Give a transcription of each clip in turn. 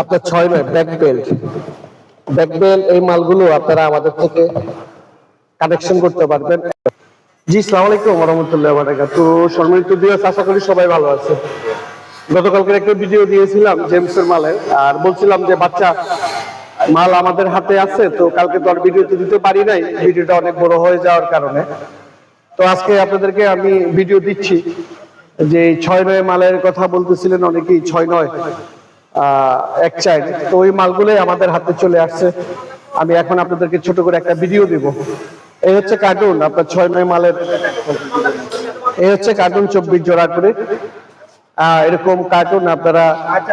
আপনার ছয় নয় ব্যাক বেল্ট ব্যাক বেল্ট এই মালগুলো আপনারা আমাদের থেকে কানেকশন করতে পারবেন। জি, সালাম আলাইকুম রহমতুল্লাহ বারাকাতু সম্মানিত দিবস আশা করি সবাই ভালো আছে। গতকালকে একটা ভিডিও দিয়েছিলাম জেমসের মালের আর বলছিলাম যে, বাচ্চা, মাল আমাদের হাতে আছে, তো কালকে তো আর ভিডিওতে দিতে পারি নাই। ভিডিওটা অনেক বড় হয়ে যাওয়ার কারণে। তো আজকে আপনাদেরকে আমি ভিডিও দিচ্ছি। যে ছয় নয় মালের কথা বলতেছিলেন অনেকেই, ছয় নয়। এক চাই। তো ওই মালগুলোই আমাদের হাতে চলে আসছে। আমি এখন আপনাদেরকে ছোট করে একটা ভিডিও দিব। এই হচ্ছে কার্টুন আপনার ছয় নয় মালের। এই হচ্ছে কার্টুন চব্বিশ জোড়া করে। এরকম কার্টুন আপনারা,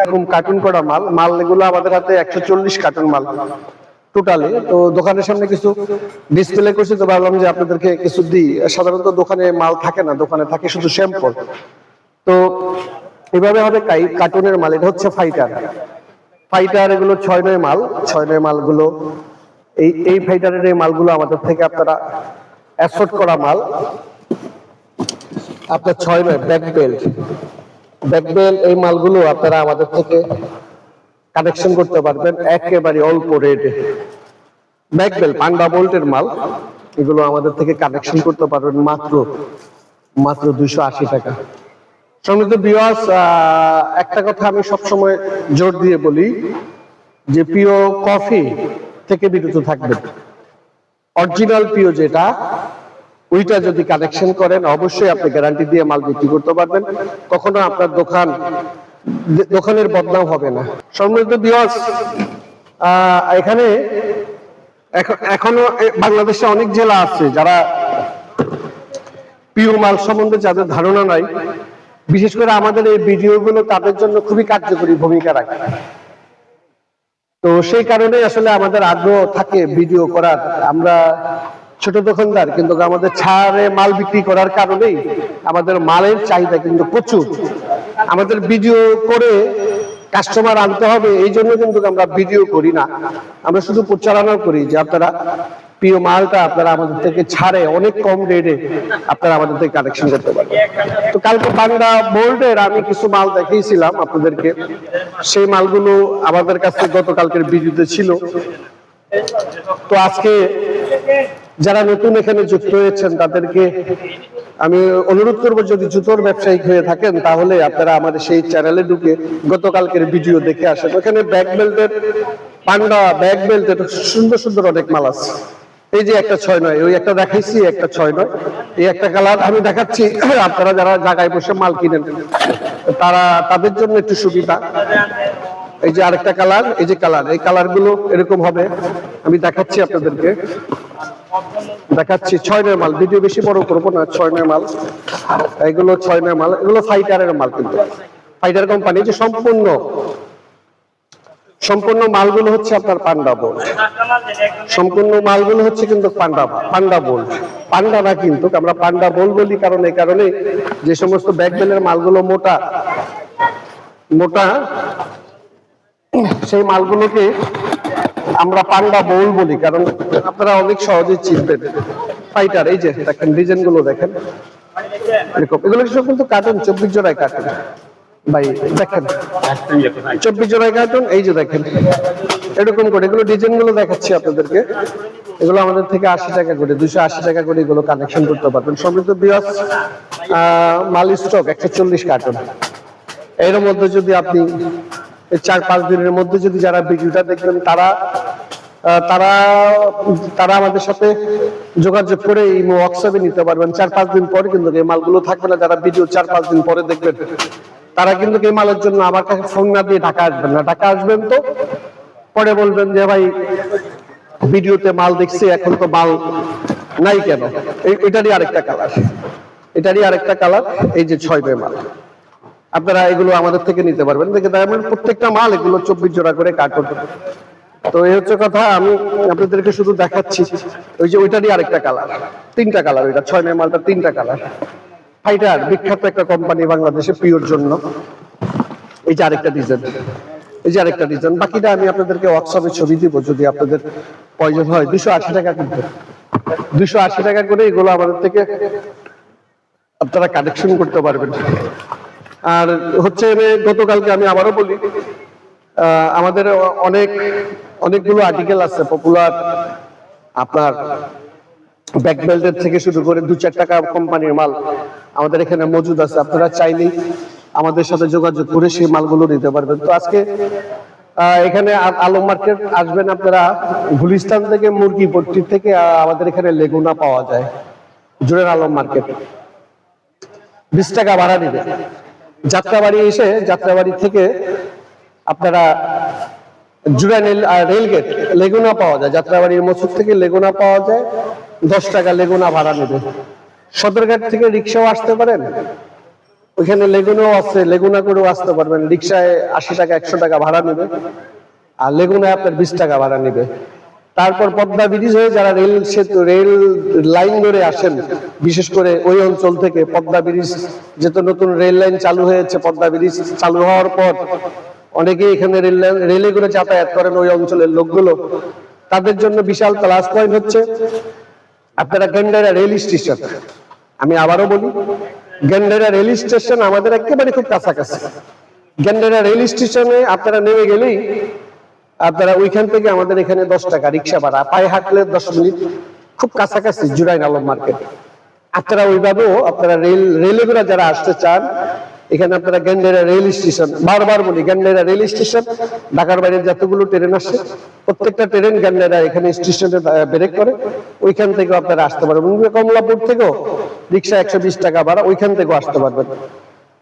এরকম কার্টুন করা মাল। মাল এগুলো আমাদের হাতে একশো চল্লিশ কার্টুন মাল টোটালি তো দোকানের সামনে কিছু ডিসপ্লে করছি, তো ভাবলাম যে আপনাদেরকে কিছু দিই। সাধারণত দোকানে মাল থাকে না, দোকানে থাকে শুধু শ্যাম্পল তো এভাবে হবে কার্টুনের মাল, এটা হচ্ছে ফাইটার ফাইটার এগুলো ছয় নয় মাল ছয় নয় মালগুলো। এই এই ফাইটারের এই মালগুলো আমাদের থেকে আপনারা অ্যাসোর্ট করা মাল। আপনার ছয় নয় ব্যাক বেল্ট ব্যাক বেল্ট এই মালগুলো আপনারা আমাদের থেকে কানেকশন করতে পারবেন একেবারে অল্প রেটে ব্যাক বেল্ট পান্ডা বোল্টের মাল, এগুলো আমাদের থেকে কানেকশন করতে পারবেন মাত্র মাত্র দুইশো আশি টাকা। সম্মিলিত বিয়াস একটা কথা আমি সবসময় জোর দিয়ে বলি যে প্রিয় কফি থেকে বিরত থাকবেন। অরিজিনাল প্রিয় যেটা, ওইটা যদি কানেকশন করেন, অবশ্যই আপনি গ্যারান্টি দিয়ে মাল বিক্রি করতে পারবেন। কখনো আপনার দোকান, দোকানের বদনাম হবে না। বিয়াস এখানে এখন- এখনও বাংলাদেশে অনেক জেলা আছে যারা প্রিয় মাল সম্বন্ধে যাদের ধারণা নাই। বিশেষ করে আমাদের এই ভিডিওগুলো তাদের জন্য খুবই কার্যকরী ভূমিকা রাখে। তো সেই কারণে আসলে আমাদের আগ্রহ থাকে ভিডিও করার। আমরা ছোট দোকানদার কিন্তু আমাদের ছাড়ে মাল বিক্রি করার কারণেই আমাদের মালের চাহিদা কিন্তু প্রচুর। আমাদের ভিডিও করে কাস্টমার আনতে হবে, এই জন্য কিন্তু আমরা ভিডিও করি না। আমরা শুধু প্রচারণা করি, যে আপনারা প্রিয় মালটা আপনারা আমাদের থেকে ছাড়ে, অনেক কম রেটে আপনারা আমাদের থেকে কালেকশন করতে পারবেন। তো কালকে বাংলা বোর্ডের আমি কিছু মাল দেখিয়েছিলাম আপনাদেরকে। সেই মালগুলো আমাদের কাছে গতকালকের ভিডিওতে ছিল। তো আজকে যারা নতুন এখানে যুক্ত হয়েছেন, তাদেরকে আমি অনুরোধ করব, যদি জুতোর ব্যবসায়িক হয়ে থাকেন, তাহলে আপনারা আমাদের সেই চ্যানেলে ঢুকে গতকালকের ভিডিও দেখে আসেন। ওখানে ব্যাক বেল্টের পান্ডা ব্যাক বেল্টের সুন্দর সুন্দর অনেক মাল আছে। এই যে একটা ছয় নয়, ওই একটা দেখাইছি, একটা ছয় নয়। এই একটা কালার আমি দেখাচ্ছি। আপনারা যারা জায়গায় বসে মাল কিনেন, তারা তাদের জন্য একটু সুবিধা। এই যে আরেকটা কালার, এই যে কালার, এই কালারগুলো এরকম হবে। আমি দেখাচ্ছি আপনাদেরকে। দেখাচ্ছি, ছয় নয় মাল। ভিডিও বেশি বড় করব না, ছয় নয় মাল। এগুলো ছয় নয় মাল, এগুলো ফাইটারের মাল কিন্তু। ফাইটার কোম্পানি যে সম্পূর্ণ সম্পূর্ণ মালগুলো হচ্ছে আপনার পান্ডা বোল্ট সম্পূর্ণ মালগুলো হচ্ছে কিন্তু পান্ডা পান্ডা বোল্ট পান্ডা না কিন্তু, আমরা পান্ডা বোল বলি কারণ এই কারণে যে সমস্ত বেলের মালগুলো মোটা মোটা, সেই মালগুলোকে আমরা পান্ডা বোল বলি কারণ আপনারা অনেক সহজে চিনবেন। ফাইটার এই যে দেখেন ডিজাইনগুলো দেখেন। এরকম, এগুলো সব কিন্তু কার্টুন চব্বিশ জোড়ায় কার্টুন ভাই, দেখেন। চব্বিশ কার্টুন এই যে দেখেন। এরকম করে, এগুলো ডিজাইনগুলো দেখাচ্ছি আপনাদেরকে। এগুলো আমাদের থেকে আশি টাকা করে দুশো আশি টাকা করে এগুলো কানেকশন করতে পারবেন। সমৃদ্ধ বিয়াস মাল স্টক একশো চল্লিশ কার্টুন এর মধ্যে যদি আপনি চার পাঁচ দিনের মধ্যে যদি যারা ভিডিওটা দেখবেন, তারা তারা তারা আমাদের সাথে যোগাযোগ করে এই ওয়ার্কশপে নিতে পারবেন। চার পাঁচ দিন পরে কিন্তু এই মালগুলো থাকবে না, যারা ভিডিও চার পাঁচ দিন পরে দেখবেন। তারা কিন্তু এই মালের জন্য আমার কাছে ফোন না দিয়ে ঢাকা আসবেন না। ঢাকা আসবেন তো, পরে বলবেন যে, ভাই, ভিডিওতে মাল দেখছি, এখন তো মাল নাই কেন? এটারই আরেকটা কালার এটারই আরেকটা কালার এই যে ছয় বে মাল। আপনারা এগুলো আমাদের থেকে নিতে পারবেন। দেখে দেখেন প্রত্যেকটা মাল এগুলো চব্বিশ জোড়া করে কার্টুন তো এই হচ্ছে কথা, আমি আপনাদেরকে শুধু দেখাচ্ছি। ওই যে ওইটারই আরেকটা কালার তিনটা কালার ওইটা ছয় নয় মালটা তিনটা কালার ফাইটার বিখ্যাত একটা কোম্পানি বাংলাদেশে পিওর জন্য। এই যে আরেকটা ডিজাইন এই যে আরেকটা ডিজাইন বাকিটা আমি আপনাদেরকে হোয়াটসঅ্যাপে ছবি দিব, যদি আপনাদের প্রয়োজন হয়। দুশো আশি টাকা কিন্তু। দুশো আশি টাকা করে এগুলো আমাদের থেকে আপনারা কালেকশন করতে পারবেন। আর হচ্ছে গতকালকে আমি আবারও বলি আমাদের অনেক, অনেকগুলো আর্টিকেল আছে পপুলার আপনার ব্যাক বেল্টের থেকে শুরু করে দু চার টাকা কোম্পানির মাল। আমাদের এখানে মজুদ আছে। আপনারা চাইলেই আমাদের সাথে যোগাযোগ করে সেই মালগুলো নিতে পারবেন। তো আজকে এখানে আলম মার্কেট আসবেন আপনারা। গুলিস্তান থেকে মুরগি পট্টি থেকে আমাদের এখানে লেগুনা পাওয়া যায়। জুড়ের আলম মার্কেট। বিশ টাকা ভাড়া নিবে। যাত্রাবাড়ি এসে, যাত্রাবাড়ি থেকে আপনারা জুড়া রেল রেলগেট, লেগুনা পাওয়া যায়। যাত্রাবাড়ির মসুদ থেকে লেগুনা পাওয়া যায়। দশ টাকা লেগুনা ভাড়া নেবে। সদরঘাট থেকে রিক্সাও আসতে পারেন? ওইখানে লেগুনাও আছে, লেগুনা করেও আসতে পারবেন। রিক্সায় আশি টাকা, একশো টাকা ভাড়া নেবে। আর লেগুনায় আপনার বিশ টাকা ভাড়া নেবে। তারপর পদ্মা ব্রিজ হয়ে যারা রেল সেতু, রেল লাইন ধরে আসেন, বিশেষ করে ওই অঞ্চল থেকে পদ্মা ব্রিজ যেহেতু নতুন রেল লাইন চালু হয়েছে, পদ্মা ব্রিজ চালু হওয়ার পর অনেকেই এখানে রেল লাইন, রেলে করে যাতায়াত করেন ওই অঞ্চলের লোকগুলো। তাদের জন্য বিশাল প্লাস পয়েন্ট হচ্ছে, আপনারা গেন্ডারা রেল স্টেশন। আমি আবারও বলি গেন্ডারা রেল স্টেশন আমাদের একেবারে খুব কাছাকাছি। গেন্ডারা রেল স্টেশনে আপনারা নেমে গেলেই আপনারা ওইখান থেকে আমাদের এখানে দশ টাকা রিক্সা ভাড়া, পায়ে হাঁটলে দশ মিনিট, খুব কাছাকাছি জুরাইন আলম মার্কেট। আপনারা ওইভাবেও আপনারা রেল রেলে যারা আসতে চান এখানে আপনারা গ্যান্ডেরা রেল স্টেশন বারবার বলি গ্যান্ডেরা রেল স্টেশন ঢাকার বাইরে যতগুলো ট্রেন আসে প্রত্যেকটা ট্রেন গ্যান্ডেরা এখানে স্টেশনে ব্রেক করে। ওইখান থেকেও আপনারা আসতে পারবেন। কমলাপুর থেকেও রিক্সা একশো বিশ টাকা ভাড়া ওইখান থেকেও আসতে পারবেন।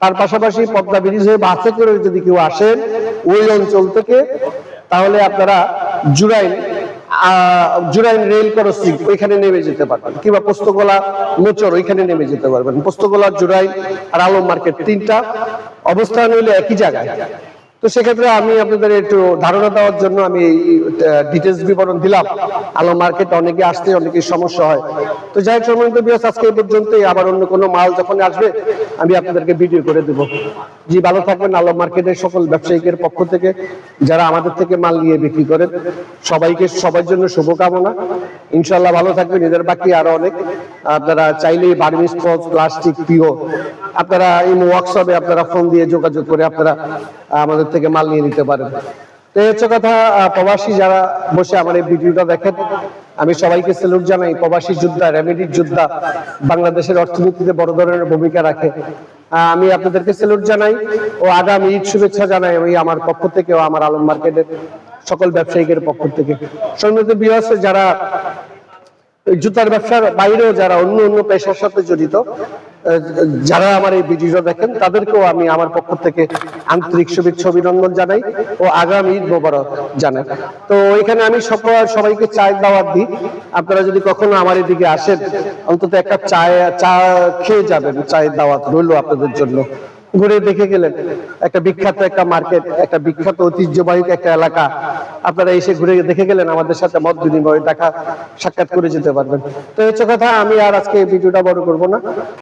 তার পাশাপাশি পদ্মা ব্রিজ হয়ে বাসে করে যদি কেউ আসেন ওই অঞ্চল থেকে তাহলে আপনারা জুরাইন আহ, জুরাইন রেল ক্রসিং ওইখানে নেমে যেতে পারবেন। কিংবা পোস্তগোলা মোচর ওইখানে নেমে যেতে পারবেন। পোস্তগোলা জুরাইন আর আলম মার্কেট তিনটা। অবস্থান হইলে একই জায়গায়। তো সেক্ষেত্রে আমি আপনাদের একটু ধারণা দেওয়ার জন্য আমি ডিটেলস বিবরণ দিলাম। আলো মার্কেট অনেকে আসতে অনেকে সমস্যা হয়। তো যাই হোক, সম্মানিত বিয়াস আজকে এই পর্যন্তই। আবার অন্য কোনো মাল যখন আসবে, আমি আপনাদেরকে ভিডিও করে দেব। জি, ভালো থাকবেন আলো মার্কেটের সকল ব্যবসায়িকের পক্ষ থেকে। যারা আমাদের থেকে মাল নিয়ে বিক্রি করেন, সবাইকে, সবার জন্য শুভকামনা। ইনশাল্লাহ ভালো থাকবেন। এদের বাকি আরও অনেক। আপনারা চাইলেই বার্মিস প্লাস্টিক পিও আপনারা এই ওয়ার্কশপে আপনারা ফোন দিয়ে যোগাযোগ করে আপনারা আমাদের থেকে মাল নিয়ে নিতে পারেন। তো হচ্ছে কথা প্রবাসী যারা বসে আমার এই ভিডিওটা দেখেন, আমি সবাইকে স্যালুট জানাই। প্রবাসী যোদ্ধা রেমেডির যোদ্ধা, বাংলাদেশের অর্থনীতিতে বড় ধরনের ভূমিকা রাখে। আমি আপনাদেরকে স্যালুট জানাই ও আগামী ঈদ শুভেচ্ছা জানাই আমি আমার পক্ষ থেকে ও আমার আলম মার্কেটের সকল ব্যবসায়ীদের পক্ষ থেকে। সম্মিলিত বিহার যারা জুতার ব্যবসার বাইরেও যারা অন্য অন্য পেশার সাথে জড়িত যারা আমার এই ভিডিওটা দেখেন, তাদেরকেও আমি আমার পক্ষ থেকে আন্তরিক শুভেচ্ছা, অভিনন্দন জানাই ও আগামী ঈদ মোবারক জানাই। তো এখানে আমি সকল সবাইকে চায়ের দাওয়াত দিই। আপনারা যদি কখনো আমার এদিকে আসেন, অন্তত একটা চায়, চা খেয়ে যাবেন, চায়ের দাওয়াত রইল আপনাদের জন্য। ঘুরে দেখে গেলেন। একটা বিখ্যাত একটা মার্কেট, একটা বিখ্যাত ঐতিহ্যবাহী একটা এলাকা। আপনারা এসে ঘুরে দেখে গেলেন, আমাদের সাথে মত বিনিময়, দেখা, সাক্ষাৎ করে যেতে পারবেন। তো হচ্ছে কথা, আমি আর আজকে ভিডিওটা বড় করব না।